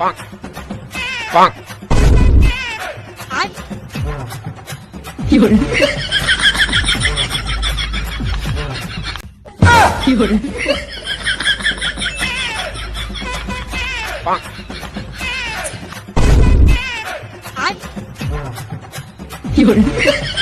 放，放，有人，有人，放，有人。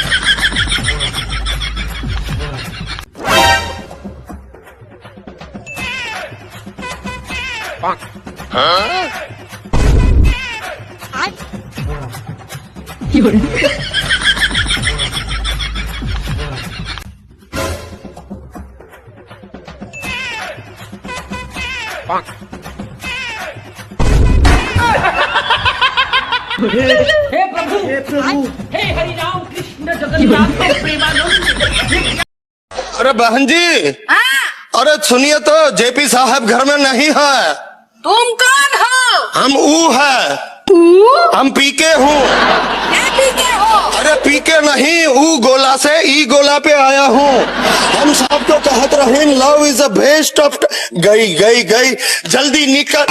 ，हे प्रभु हे प्रभु हे हरि राम कृष्ण जगन्नाथ प्रेमानंद अरे बहन जी। अरे सुनिए तो जेपी साहब घर में नहीं है। तुम कौन हो? हम ऊ है। हम पीके हूँ मैं पीके हो अरे पीके नहीं ऊ गोला से ई गोला पे आया हूँ हम साहब तो कहत रहे love is a best of गई गई गई जल्दी निकल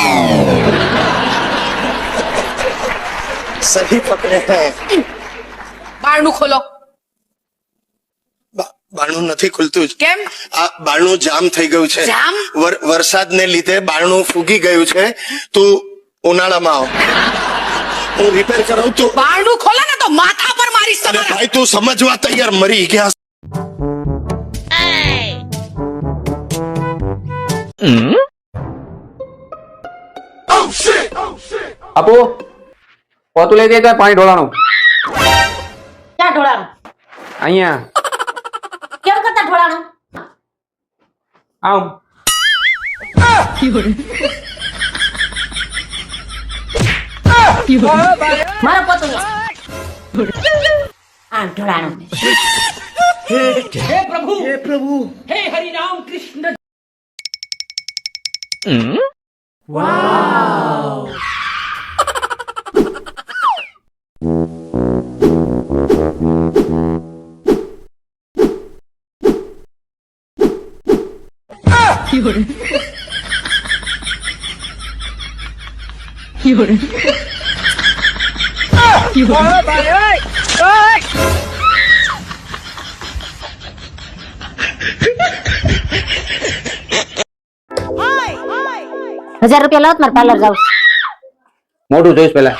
सही पकड़े हैं બારણું ખોલો બા- બારણું નથી ખુલતું જ કેમ આ બારણું જામ થઈ ગયું છે જામ? વર- વરસાદને લીધે બારણું ફૂગી ગયું છે તું ઉનાળામાં આવ હું રિપેર કરાવું તું બારણું ખોલે ને તો માથા પર મારીશ અરે તમારા. ભાઈ તું સમજવા તૈયાર મરી ગયા. આપો પોતું લઈ જાય પાણી ઢોળાનું ક્યાં ઢોળાનું અહીંયા. કેમ કરતા ઢોળાનું આમ. મારા પતંગ આમ ઢોળાનો હે પ્રભુ હે પ્રભુ હે હરિ રામ કૃષ્ણ વાવ You're... You're... હજાર રૂપિયા લાવ મારે પાર્લર જાવ મોઢું જોઈશ પેલા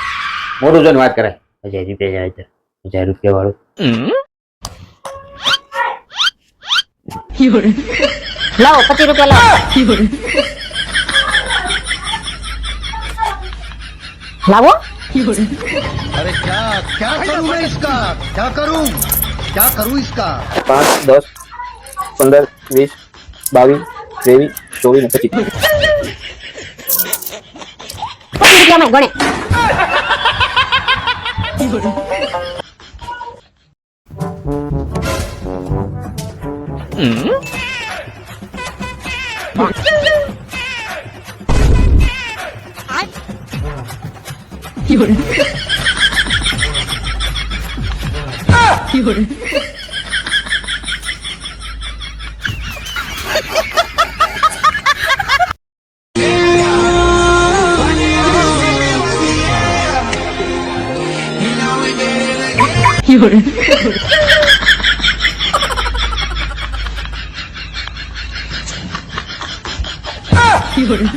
મોઢું જોઈને વાત કરે હજાર રૂપિયા જાય હજાર રૂપિયા વાળું. લાવો પચીસ રૂપિયા લાવો. લાવો. अरे क्या क्या करूँ मैं इसका? क्या करूँ? क्या करूँ इसका? पाँच दस पंद्रह बीस बावी तेवी चौबीस पच्चीस Mm-hmm. 有人， 有人，有人， 有人，有人，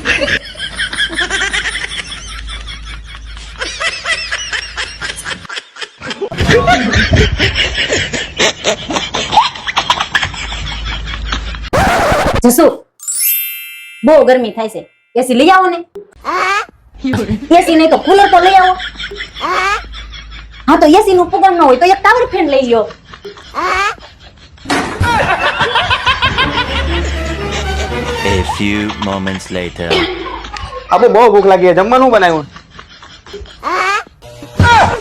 જસુ બહુ ગરમી થાય છે. એસી લઈ આવો ને，એસી નહીં તો કુલર તો લઈ આવો. હા તો એસી નું પગડ ન હોય તો એક ટાવર ફેન લઈ લ્યો. A few moments later. આપો બહુ ભૂખ લાગી છે. જમવાનું બનાવ્યું?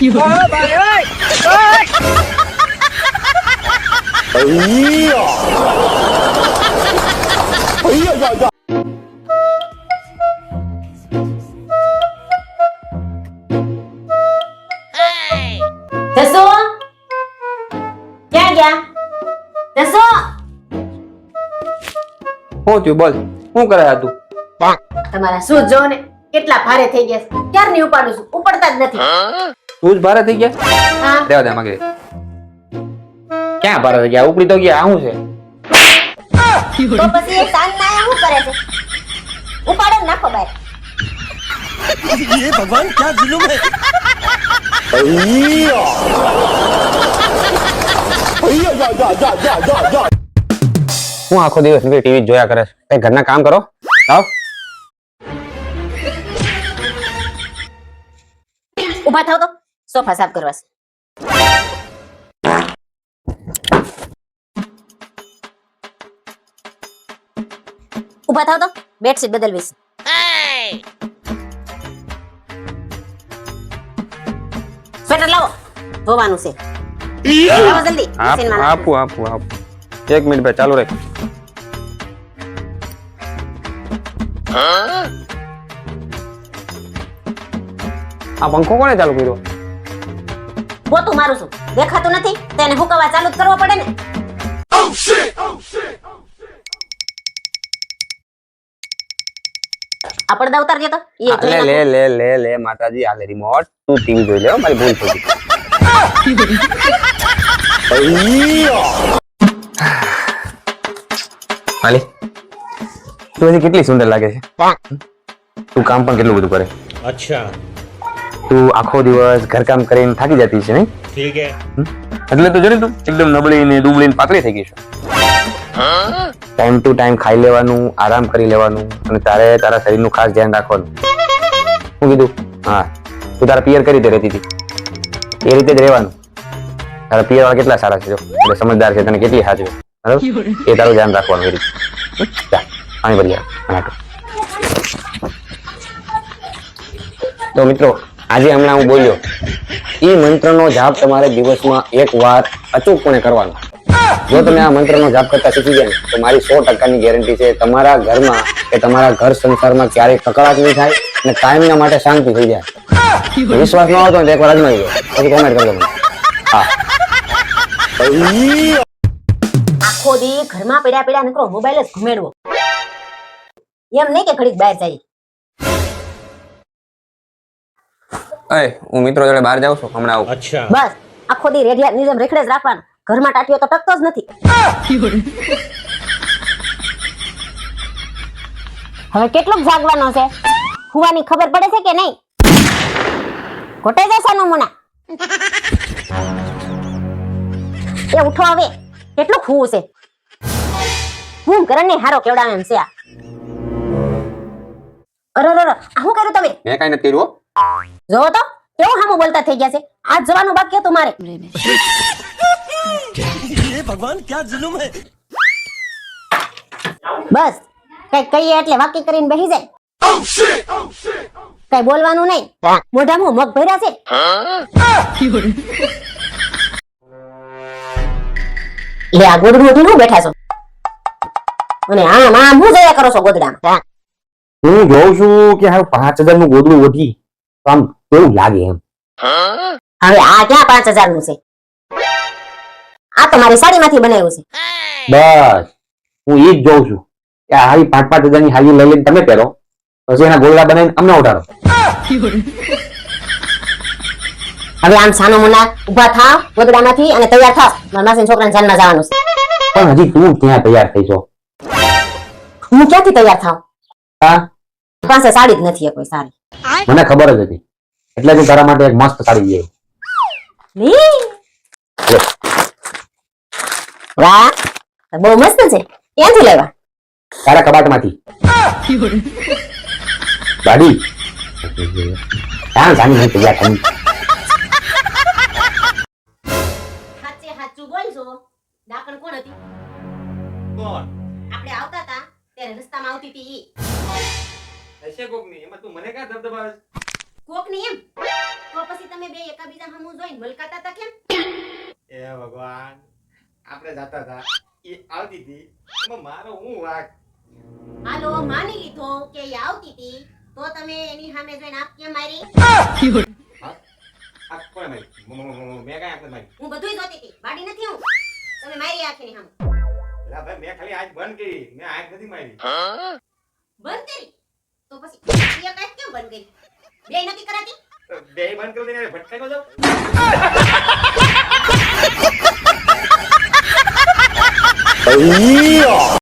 有人，ક્યાં ગયા? જસુ શું થયું? બોલ. શું કરે તું? તમારા શું જો ને કેટલા ભારે થઈ ગયા ક્યારની ઉપાડું છું? ઉપાડતા જ નથી. તું જ ભારે થઈ ગયા? હા. દેવા દે માગે ક્યાં ભારે થઈ ગયા? ઉપડી તો ગયા. આવું છે? તો પછી એ સાંજ ના શું કરે છે? ઉપાડો નાખો બહાર હું આખો દિવસ ટીવી જોયા કરે છે? ઘરના કામ કરો? આવ. ઊભા થાવ તો. સોફા સાફ કરવા છે. ઊભા થાવ તો બેડશીટ બદલવીશ. સ્વેટર લાવો. ધોવાનું છે. જલ્દી. આપું આપું આપું એક મિનિટ ભાઈ ચાલુ રાખ. આ પંખો કોને ચાલુ કર્યો? ગોતું મારું છું. દેખાતું નથી તો હુકવા ચાલુ કરવો પડે ને. પડદા ઉતારજો તો. લે લે લે લે લે માતાજી આ લે રિમોટ તું ટીવી જોઈ લે મારી ભૂલ થઈ આલી કેટલી સુંદર લાગે છે? તું કામ પણ કેટલું બધું કરે? અચ્છા. તું આખો દિવસ ઘરકામ કરીને થાકી જતી છે નહીં? એટલે તો જોડી તું એકદમ નબળી ને દુબળી ને પાતળી થઈ ગઈ છે. ટાઈમ ટુ ટાઈમ ખાઈ લેવાનું આરામ કરી લેવાનું અને તારે તારા શરીરનું ખાસ ધ્યાન રાખવાનું. હું કીધું હા તું તારા પિયર કરી રીતે રહેતી હતી? એ રીતે જ રહેવાનું. તારા પિયર વાળા કેટલા સારા છે જો. એટલે સમજદાર છે તને કેટલી હાજર. બરાબર? એ તારું ધ્યાન રાખવાનું એ રીતે. પાણી ભરી જાય તો મિત્રો આજે હમણાં હું બોલ્યો એ મંત્રનો જાપ તમારે દિવસમાં એક વાર અચૂકપણે કરવાનો. જો તમે આ મંત્રનો જાપ કરતા શીખી ગયા ને, તો મારી સો ટકાની ગેરંટી છે, તમારા ઘરમાં કે તમારા ઘર સંસારમાં ક્યારેય કકડાટ નહીં થાય અને કાયમના માટે શાંતિ થઈ જાય. વિશ્વાસ ન આવતો ને એકવાર અજમાઈ લો પછી કોમેન્ટ કરજો મને. હા. આખો દી ઘરમાં પડ્યા પડ્યા નીકળો મોબાઈલ જ ઘુમેડવો. એમ નહીં કે ઘડીક બહાર જાય. એ હું મિત્રો જોડે બહાર જાઉં છું હમણાં આવું. અચ્છા. બસ આખો દી રેડિયા નિઝમ રેખડે જ રાખવાનું. ઘરમાં ટાટિયો તો ટકતો જ નથી. હવે કેટલું જાગવાનો છે? હુવાની ખબર પડે છે કે નહીં? ઘોટે જશે નમૂના એ ઉઠો હવે. કેટલું ખુવું છે. હું ઘરને હારો કેવડાવે એમ છે અરે અરે આ શું કર્યું તમે? મેં કઈ નથી કર્યું હો. જોવો તો કેવો હામો બોલતા થઈ ગયા છે. આજ જવાનું બાકી હતું મારે. બસ કઈ કહીએ એટલે વાકી કરીને બેસી જાય. કઈ બોલવાનું નહીં. મોઢામાં મગ ભર્યા છે. લે આ ગોદડું ઉઠીને હું બેઠા છો? અને આમ આમ હું જયા કરો છો ગોદડામાં? હું જોઉં છું કે હારું પાંચ હજારનું ગોદડું વધી. આમ કેવું લાગે એમ? હવે આ ક્યાં પાંચ હજારનું છે? આ તો મારી સાડીમાંથી બનાવ્યું છે. બસ હું એ જ જોઉં છું. કે આ હારી પાંચ પાંચ હજારની હાલી લઈ લઈને તમે પહેરો. પછી એના ગોળડા બનાવીને અમને ઉઠાડો હવે આમ સાનો મુના ઊભા થાવ ગોદડામાંથી અને તૈયાર થાવ. મારા માસી છોકરાને જાનમાં જવાનું છે. પણ હજી તું ત્યાં તૈયાર થઈ છો? હું ક્યાંથી તૈયાર થાવ? હા? પાસે સાડી જ નથી કોઈ સારી મને ખબર જ હતી. એટલે જ તારા માટે એક મસ્ત કાઢી ગયો વાહ બહુ મસ્ત છે. ક્યાંથી લેવા તારા કબાટમાંથી. ગાડી. ક્યાં સાચું બોલજો ડાકણ કોણ હતી? કોકની એમ? તો પછી તમે બે એકાબીજા હમું જોઈને મલકાતા તા કેમ? એ ભગવાન આપણે જાતા હતા એ આવતી હતી એમાં મારો હું વાક? હાલો માની લીધો કે એ આવતી હતી તો તમે એની સામે જોઈને આપ કેમ મારી આ કોણે મારી? મેં કાંઈ આપણે મારી? હું બધુંય જોતી હતી બાડી નથી હું. તમે મારી આખીની સામે લા ભાઈ મેં ખાલી આંખ બંધ કરી. મેં આંખ નથી મારી. બંધ કરી? તો પછી એ કાંઈ કેમ બંધ કરી? બે નક્કી કરાતી? બે બંધ કરી દઈને ભટકાઈ ન જાઉં